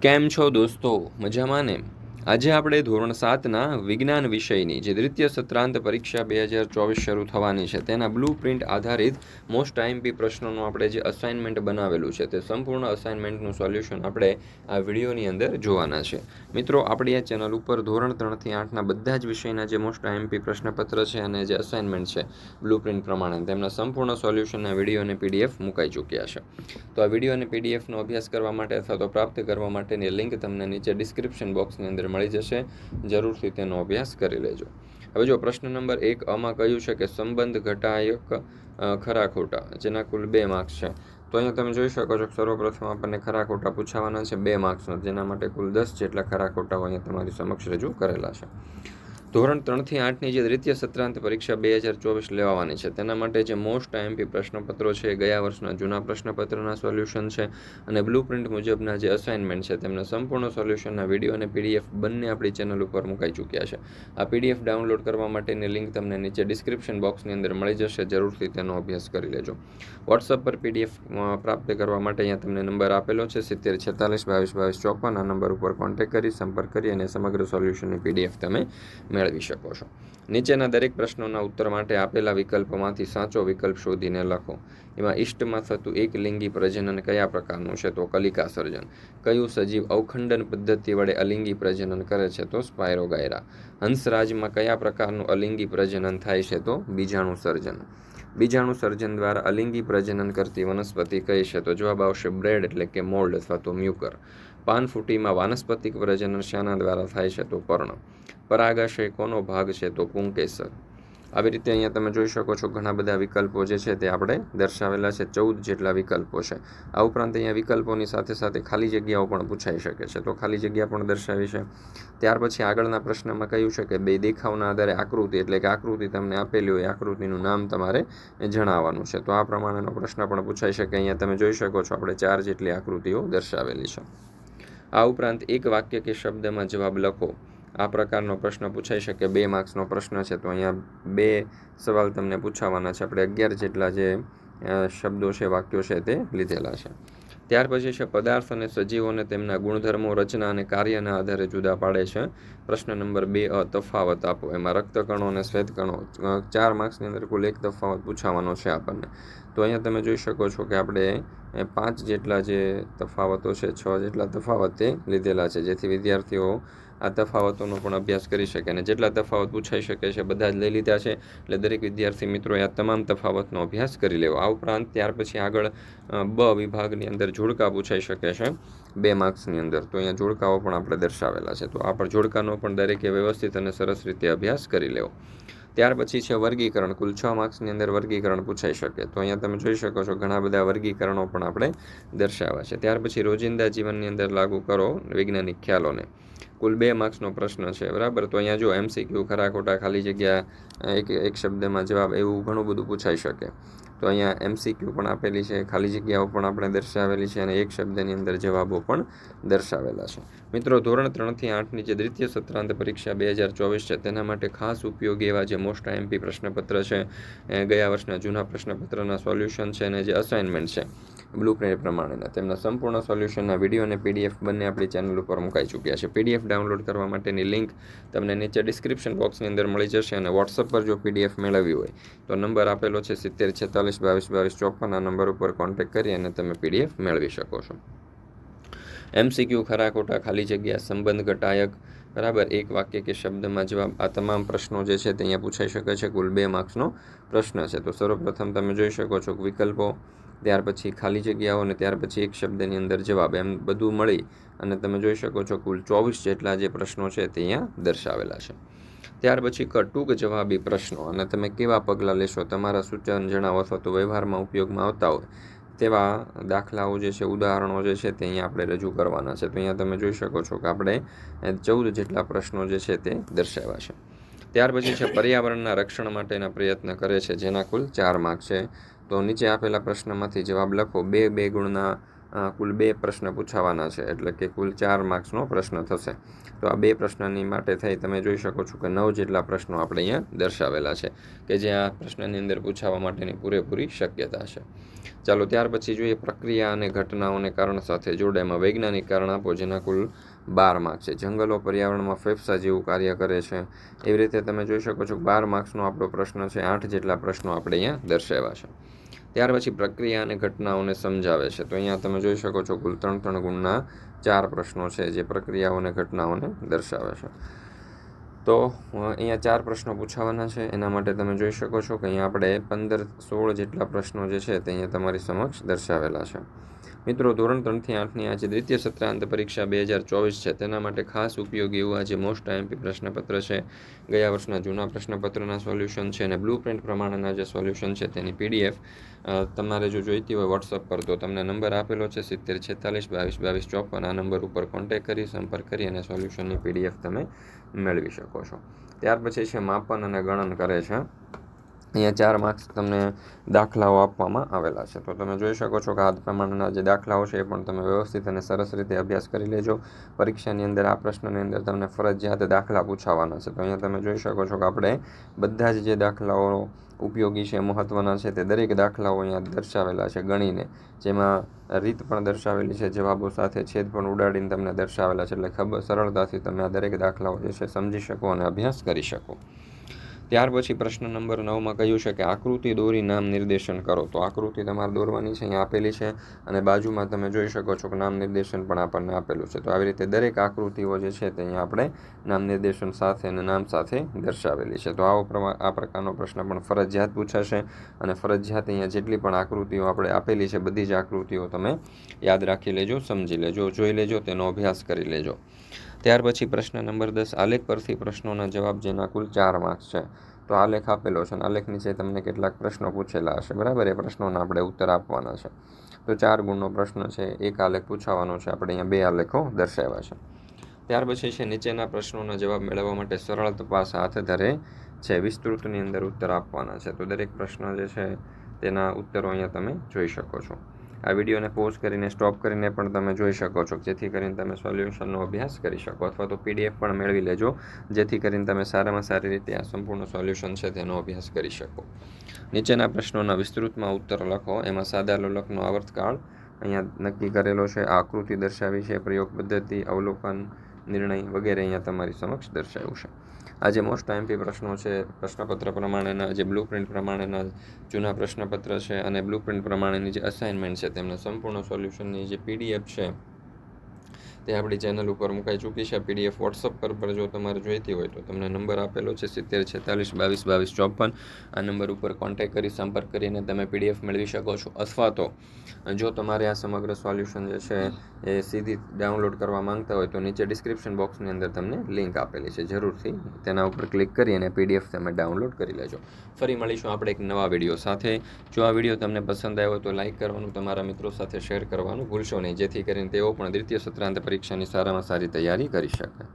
કેમ છો દોસ્તો? મજામાં ને? આજે આપણે ધોરણ સાતના વિજ્ઞાન વિષયની જે દ્વિતીય સત્રાંત પરીક્ષા બે હજાર ચોવીસ શરૂ થવાની છે, તેના બ્લુ પ્રિન્ટ આધારિત મોસ્ટ આઈમપી પ્રશ્નોનું આપણે જે અસાઇનમેન્ટ બનાવેલું છે, તે સંપૂર્ણ અસાઇનમેન્ટનું સોલ્યુશન આપણે આ વિડીયોની અંદર જોવાના છે. મિત્રો, આપણી આ ચેનલ ઉપર ધોરણ ત્રણથી આઠના બધા જ વિષયના જે મોસ્ટ આઈએમપી પ્રશ્નપત્ર છે અને જે અસાઇનમેન્ટ છે બ્લુ પ્રિન્ટ પ્રમાણે તેમના સંપૂર્ણ સોલ્યુશનના વીડિયો અને પીડીએફ મુકાઈ ચૂક્યા છે. તો આ વીડિયો અને પીડીએફનો અભ્યાસ કરવા માટે અથવા તો પ્રાપ્ત કરવા માટેની લિંક તમને નીચે ડિસ્ક્રિપ્શન બોક્સની અંદર મળી જશે, જરૂરથી તેનો અભ્યાસ કરી લેજો. હવે જો પ્રશ્ન નંબર એક આમાં કહ્યું છે કે સંબંધ ઘટાયક ખરા ખોટા, જેના કુલ બે માર્ક્સ છે. તો અહીંયા તમે જોઈ શકો છો સર્વપ્રથમ આપણને ખરા ખોટા પૂછાવાના છે, બે માર્ક્સનો જેના માટે કુલ દસ જેટલા ખરા ખોટાઓ અહીંયા તમારી સમક્ષ રજૂ કરેલા છે. ધોરણ ત્રણથી આઠની જે દ્વિતીય સત્રાંત પરીક્ષા બે હજાર ચોવીસ લેવાની છે. તેના માટે જે મોસ્ટ આઈએમપી પ્રશ્નપત્રો છે, ગયા વર્ષના જૂના પ્રશ્નપત્રના સોલ્યુશન છે અને બ્લુ પ્રિન્ટ મુજબના જે અસાઇનમેન્ટ છે, તેમના સંપૂર્ણ સોલ્યુશનના વીડિયો અને પીડીએફ બંને આપણી ચેનલ ઉપર મુકાઈ ચૂક્યા છે. આ પીડીએફ ડાઉનલોડ કરવા માટેની લિંક તમને નીચે ડિસ્ક્રિપ્શન બોક્સની અંદર મળી જશે. જરૂરથી તેનો અભ્યાસ કરી લેજો. વોટ્સઅપ પર પીડીએફ પ્રાપ્ત કરવા માટે અહીંયા તમને નંબર આપેલો છે, સિત્તેર છેતાલીસ, બાવીસ બાવીસ ચોપન. આ નંબર ઉપર કોન્ટેક્ટ કરી, સંપર્ક કરી અને સમગ્ર સોલ્યુશનની પીડીએફ તમે મેળવી શકો છો. નીચેના દરેક પ્રશ્નોના ઉત્તર માટે આપેલા વિકલ્પોમાંથી સાચો વિકલ્પ શોધીને લખો. એમાં ઇષ્ટમાં થતું એક લિંગી પ્રજનન કયા પ્રકારનું છે તો કલિકા સર્જન. કયું સજીવ અવખંડન પદ્ધતિ વડે અલિંગી પ્રજનન કરે છે તો સ્પાયરોગાયરા. હંસરાજમાં કયા પ્રકારનું અલિંગી પ્રજનન થાય છે તો બીજાણુ સર્જન. બીજાણુ સર્જન દ્વારા અલિંગી પ્રજનન કરતી વનસ્પતિ કઈ છે તો જવાબ આવશે બ્રેડ એટલે કે મોલ્ડ અથવા તો મ્યુકર. પાનફૂટીમાં વાનસ્પતિક પ્રજનન શાના દ્વારા થાય છે તો પર્ણ પરાગાશય કોનો ભાગ છે તો પુંકેસર આવી રીતે અહીંયા તમે જોઈ શકો છો ઘણા બધા વિકલ્પો જે છે તે આપણે દર્શાવેલા છે. ચૌદ જેટલા વિકલ્પો છે. આ ઉપરાંત અહીંયા વિકલ્પોની સાથે સાથે ખાલી જગ્યાઓ પણ પૂછાઈ શકે છે. તો ખાલી જગ્યા પણ દર્શાવી છે. ત્યાર પછી આગળના પ્રશ્નમાં કહ્યું છે કે બે દેખાવના આધારે આકૃતિ એટલે કે આકૃતિ તમને આપેલી હોય આકૃતિનું નામ તમારે જણાવવાનું છે. તો આ પ્રમાણેનો પ્રશ્ન પણ પૂછાઈ શકે. અહીંયા તમે જોઈ શકો છો આપણે ચાર જેટલી આકૃતિઓ દર્શાવેલી છે. આ ઉપરાંત એક વાક્ય કે શબ્દમાં જવાબ લખો. આ પ્રકારનો પ્રશ્ન પૂછાઈ શકે બે માર્ક્સનો પ્રશ્ન છે, તો અહીંયા બે સવાલ તમને પૂછાવાના છે. આપણે અગિયાર જેટલા જે શબ્દો છે, વાક્યો છે તે લીધેલા છે. ત્યાર પછી છે, પદાર્થ અને સજીવોને તેમના ગુણધર્મો, રચના અને કાર્યના આધારે જુદા પાડે છે. પ્રશ્ન નંબર બે, અ, તફાવત આપો. એમાં રક્તકણો અને શ્વેતકણો ચાર માર્ક્સની અંદર કુલ એક તફાવત પૂછાવાનો છે આપણને. તો અહીંયા તમે જોઈ શકો છો કે આપણે પાંચ જેટલા જે તફાવતો છે, છ જેટલા તફાવતે લીધેલા છે, જેથી વિદ્યાર્થીઓ આ તફાવતોનો પણ અભ્યાસ કરી શકે અને જેટલા તફાવત પૂછાઈ શકે છે બધા જ લઈ લીધા છે. એટલે દરેક વિદ્યાર્થી મિત્રોએ આ તમામ તફાવતનો અભ્યાસ કરી લેવો. આ ઉપરાંત ત્યાર પછી આગળ બ વિભાગની અંદર જોડકા પૂછાઈ શકે છે. બે માર્ક્સની અંદર. તો અહીંયા જોડકાઓ પણ આપણે દર્શાવેલા છે. તો આ પણ જોડકાનો પણ દરેકે વ્યવસ્થિત અને સરસ રીતે અભ્યાસ કરી લેવો. ત્યાર પછી છે વર્ગીકરણ. કુલ છ માર્ક્સની અંદર વર્ગીકરણ પૂછાઈ શકે. તો અહીંયા તમે જોઈ શકો છો ઘણા બધા વર્ગીકરણો પણ આપણે દર્શાવ્યા છે. ત્યાર પછી રોજિંદા જીવનની અંદર લાગુ કરો વૈજ્ઞાનિક ખ્યાલોને. કુલ બે માર્ક્સનો પ્રશ્ન છે, બરાબર? તો અહીંયા જો એમસીક્યુ ખરા ખોટા ખાલી જગ્યા એક એક શબ્દમાં જવાબ એવું ઘણું બધું પૂછાઈ શકે. તો અહીંયા એમસીક્યુ પણ આપેલી છે, ખાલી જગ્યાઓ પણ આપણે દર્શાવેલી છે અને એક શબ્દની અંદર જવાબો પણ દર્શાવેલા છે. મિત્રો, ધોરણ ત્રણથી આઠની જે દ્વિતીય સત્રાંત પરીક્ષા બે હજાર ચોવીસ છે, તેના માટે ખાસ ઉપયોગી એવા જે મોસ્ટ આઈએમપી પ્રશ્નપત્ર છે ગયા વર્ષના જૂના પ્રશ્નપત્રના સોલ્યુશન છે અને જે અસાઇનમેન્ટ છે, બ્લુ પ્રિન્ટ પ્રમાણેના. તેમના સંપૂર્ણ સોલ્યુશનના વીડિયો અને પીડીએફ બંને આપણી ચેનલ ઉપર મુકાઈ ચૂક્યા છે. પીડીએફ ડાઉનલોડ કરવા માટેની લિંક તમને નીચે ડિસ્ક્રિપ્શન બોક્સની અંદર મળી જશે અને વોટ્સઅપ પર જો પીડીએફ મેળવવી હોય, તો નંબર આપેલો છે સિત્તેર છેતાલીસ બાવીસ બાવીસ ચોપન આ નંબર ઉપર કોન્ટેક્ટ કરી અને તમે પીડીએફ મેળવી શકો છો. એમસીક્યુ ખરા ખોટા ખાલી જગ્યા, સંબંધ ઘટાયક, બરાબર? એક વાક્ય કે શબ્દમાં જવાબ, આ તમામ પ્રશ્નો જે છે તે અહીંયા પૂછાઈ શકે છે. કુલ બે માર્ક્સનો પ્રશ્ન છે. તો સર્વપ્રથમ તમે જોઈ શકો છો વિકલ્પો, ત્યાર પછી ખાલી જગ્યાઓ અને ત્યાર પછી એક શબ્દની અંદર જવાબ. એમ બધું મળી અને તમે જોઈ શકો છો કુલ ચોવીસ જેટલા જે પ્રશ્નો છે તે અહીંયા દર્શાવેલા છે. ત્યાર પછી ટૂંક જવાબી પ્રશ્નો. અને તમે કેવા પગલાં લેશો? તમારા સૂચન જણાવો અથવા તો વ્યવહારમાં ઉપયોગમાં આવતા હોય તેવા દાખલાઓ જે છે, ઉદાહરણો જે છે તે અહીંયા આપણે રજૂ કરવાના છે. તો અહીંયા તમે જોઈ શકો છો કે આપણે ચૌદ જેટલા પ્રશ્નો જે છે તે દર્શાવ્યા છે. ત્યાર પછી છે, પર્યાવરણના રક્ષણ માટેના પ્રયત્ન કરે છે, જેના કુલ ચાર માર્ક છે. તો નીચે આપેલા પ્રશ્નમાંથી જવાબ લખો. બે બે ગુણના કુલ બે પ્રશ્ન પૂછાવાના છે, એટલે કે કુલ ચાર માર્ક્સનો પ્રશ્ન થશે. તો આ બે પ્રશ્નની માટે થઈ તમે જોઈ શકો છો કે નવ જેટલા પ્રશ્નો આપણે અહીંયા દર્શાવેલા છે, કે જે આ પ્રશ્નની અંદર પૂછાવા માટેની પૂરેપૂરી શક્યતા છે. ચાલો, ત્યાર પછી જોઈએ પ્રક્રિયા અને ઘટનાઓને કારણ સાથે જોડાયમાં વૈજ્ઞાનિક કારણ આપો, જેના કુલ બાર માર્ક્સ છે. જંગલો પર્યાવરણમાં ફેફસા જેવું કાર્ય કરે છે. એવી રીતે તમે જોઈ શકો છો બાર માર્ક્સનો આપણો પ્રશ્ન છે, આઠ જેટલા પ્રશ્નો આપણે અહીંયા દર્શાવ્યા છે. ત્યાર પછી પ્રક્રિયા અને ઘટનાઓને સમજાવે છે. તો અહીંયા તમે જોઈ શકો છો કુલ ત્રણ ત્રણ ગુણના ચાર પ્રશ્નો છે જે પ્રક્રિયાઓ અને ઘટનાઓને દર્શાવે છે. તો અહીંયા ચાર પ્રશ્નો પૂછાવાના છે. એના માટે તમે જોઈ શકો છો કે અહીંયા આપણે પંદર સોળ જેટલા પ્રશ્નો જે છે તે અહીંયા તમારી સમક્ષ દર્શાવેલા છે. મિત્રો, ધોરણ ત્રણથી આઠની આજે દ્વિતીય સત્રાંત પરીક્ષા બે હજાર ચોવીસ છે. તેના માટે ખાસ ઉપયોગી એવું આજે મોસ્ટ આઈએમપી પ્રશ્નપત્ર છે. ગયા વર્ષના જૂના પ્રશ્નપત્રના સોલ્યુશન છે અને બ્લુ પ્રિન્ટ પ્રમાણેના જે સોલ્યુશન છે તેની પીડીએફ તમારે જો જોઈતી હોય વોટ્સઅપ પર તો તમને નંબર આપેલો છે સિત્તેર છેતાલીસ બાવીસ બાવીસ ચોપન. આ નંબર ઉપર કોન્ટેક કરી, સંપર્ક કરી અને સોલ્યુશનની પીડીએફ તમે મેળવી શકો છો. ત્યાર પછી છે માપન અને ગણન કરે છે. અહીંયા ચાર માર્ક્સ તમને દાખલાઓ આપવામાં આવેલા છે. તો તમે જોઈ શકો છો કે આ પ્રમાણના જે દાખલાઓ છે એ પણ તમે વ્યવસ્થિત અને સરસ રીતે અભ્યાસ કરી લેજો. પરીક્ષાની અંદર આ પ્રશ્નની અંદર તમને ફરજિયાત દાખલા પૂછાવાના છે. તો અહીંયા તમે જોઈ શકો છો કે આપણે બધા જ જે દાખલાઓ ઉપયોગી છે મહત્ત્વના છે તે દરેક દાખલાઓ અહીંયા દર્શાવેલા છે ગણીને. જેમાં રીત પણ દર્શાવેલી છે, જવાબો સાથે છેદ પણ ઉડાડીને તમને દર્શાવેલા છે. એટલે ખબર સરળતાથી તમે આ દરેક દાખલાઓ જે છે સમજી શકો અને અભ્યાસ કરી શકો. ત્યાર પછી પ્રશ્ન નંબર નવમાં કહ્યું છે કે આકૃતિ દોરી નામ નિર્દેશન કરો. તો આકૃતિ તમારે દોરવાની છે, અહીંયા આપેલી છે અને બાજુમાં તમે જોઈ શકો છો કે નામ નિર્દેશન પણ આપણને આપેલું છે. તો આવી રીતે દરેક આકૃતિઓ જે છે તે અહીંયા આપણે નામ નિર્દેશન સાથે અને નામ સાથે દર્શાવેલી છે. તો આવો આ પ્રકારનો પ્રશ્ન પણ ફરજિયાત પૂછાશે અને ફરજિયાત અહીંયા જેટલી પણ આકૃતિઓ આપણે આપેલી છે, બધી જ આકૃતિઓ તમે યાદ રાખી લેજો, સમજી લેજો, જોઈ લેજો, તેનો અભ્યાસ કરી લેજો. ત્યાર પછી પ્રશ્ન નંબર દસ, આલેખ પરથી પ્રશ્નોના જવાબ જેના કુલ ચાર માર્ક્સ છે. તો આલેખ આપેલો છે અને આલેખ નીચે તમને કેટલાક પ્રશ્નો પૂછેલા હશે. બરાબર? એ પ્રશ્નોના આપણે ઉત્તર આપવાના છે. તો ચાર ગુણનો પ્રશ્ન છે, એક આલેખ પૂછાવાનો છે. આપણે અહીંયા બે આલેખો દર્શાવ્યા છે. ત્યાર પછી છે, નીચેના પ્રશ્નોના જવાબ મેળવવા માટે સરળ તપાસ હાથ ધરે છે. વિસ્તૃતની અંદર ઉત્તર આપવાના છે. તો દરેક પ્રશ્ન જે છે, તેના ઉત્તરો અહીંયા તમે જોઈ શકો છો. આ વિડીયોને પોઝ કરીને, સ્ટોપ કરીને પણ તમે જોઈ શકો છો. જેથી કરીને તમે સોલ્યુશનનો અભ્યાસ કરી શકો અથવા તો પીડીએફ પણ મેળવી લેજો. જેથી કરીને તમે સારામાં સારી રીતે આ સંપૂર્ણ સોલ્યુશન છે તેનો અભ્યાસ કરી શકો. નીચેના પ્રશ્નોના વિસ્તૃતમાં ઉત્તર લખો. એમાં સાદા લોલકનો આવર્તકાળ અહીંયા નક્કી કરેલો છે. આકૃતિ દર્શાવી છે. પ્રયોગ પદ્ધતિ, અવલોકન, નિર્ણય વગેરે અહીંયા તમારી સમક્ષ દર્શાવ્યું છે. આ જે મોસ્ટ આઈએમપી પ્રશ્નો છે. પ્રશ્નપત્ર પ્રમાણેના, જે બ્લુ પ્રિન્ટ પ્રમાણેના જૂના પ્રશ્નપત્ર છે અને બ્લુ પ્રિન્ટ પ્રમાણેની જે અસાઇનમેન્ટ છે, તેમના સંપૂર્ણ સોલ્યુશનની જે પીડીએફ છે તે આપણી ચેનલ ઉપર મુકાઈ ચૂકી છે. પીડીએફ વોટ્સઅપ પર પર જો તમારે જોઈતી હોય તો તમને નંબર આપેલો છે સિત્તેર, છેતાલીસ, બાવીસ બાવીસ, ચોપન. આ નંબર ઉપર કોન્ટેક્ટ કરી, સંપર્ક કરીને તમે પીડીએફ મેળવી શકો છો. અથવા તો, જો તમારે આ સમગ્ર સોલ્યુશન જે છે એ સીધી ડાઉનલોડ કરવા માંગતા હોય તો નીચે ડિસ્ક્રિપ્શન બોક્સની અંદર તમને લિંક આપેલી છે. જરૂરથી તેના ઉપર ક્લિક કરી અને પીડીએફ તમે ડાઉનલોડ કરી લેજો. ફરી મળીશું આપણે એક નવા વીડિયો સાથે. જો આ વીડિયો તમને પસંદ આવ્યો તો લાઇક કરવાનું, તમારા મિત્રો સાથે શેર કરવાનું ભૂલશો નહીં. જેથી કરીને તેઓ પણ દ્વિતીય, સત્રાંત પરીક્ષાની સારામાં સારી તૈયારી કરી શકે.